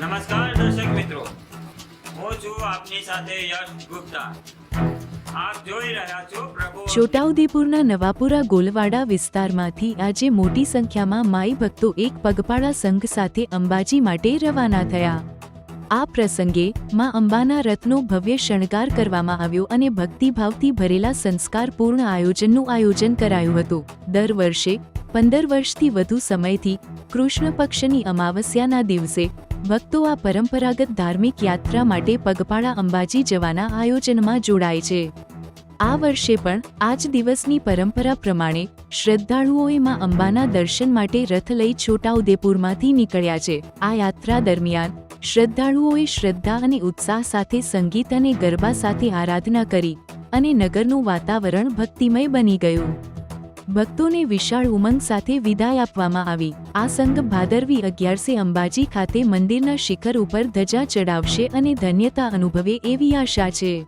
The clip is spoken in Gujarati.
નમસ્કાર દર્શક મિત્રો. હું છું આપની સાથે યશ ગુપ્તા. છોટાઉદેપુરના નવાપુરા ગોલવાડા વિસ્તારમાંથી આજે મોટી સંખ્યામાં માઈ ભક્તો એક પગપાળા સંઘ સાથે અંબાજી માટે રવાના થયા. આ પ્રસંગે માં અંબાના રથનો ભવ્ય શણગાર કરવામાં આવ્યો અને ભક્તિભાવથી ભરેલા સંસ્કારપૂર્ણ આયોજનનું આયોજન કરાયું હતું. દર વર્ષે પંદર વર્ષથી વધુ સમયથી કૃષ્ણ પક્ષની અમાવસ્યાના દિવસે ભક્તો આ પરંપરાગત ધાર્મિક યાત્રા માટે પગપાળા અંબાજી જવાના આયોજનમાં જોડાય છે. આ વર્ષે પણ આજ દિવસની પરંપરા પ્રમાણે શ્રદ્ધાળુઓએ માં અંબાના દર્શન માટે રથ લઈ છોટાઉદેપુરમાંથી નીકળ્યા છે. આ યાત્રા દરમિયાન શ્રદ્ધાળુઓએ શ્રદ્ધા અને ઉત્સાહ સાથે સંગીત અને ગરબા સાથે આરાધના કરી અને નગરનું વાતાવરણ ભક્તિમય બની ગયું. ભક્તોને વિશાળ ઉમંગ સાથે વિદાય આપવામાં આવી. આ સંઘ ભાદરવી અગિયારસે અંબાજી ખાતે મંદિરના શિખર ઉપર ધજા ચડાવશે અને ધન્યતા અનુભવે એવી આશા છે.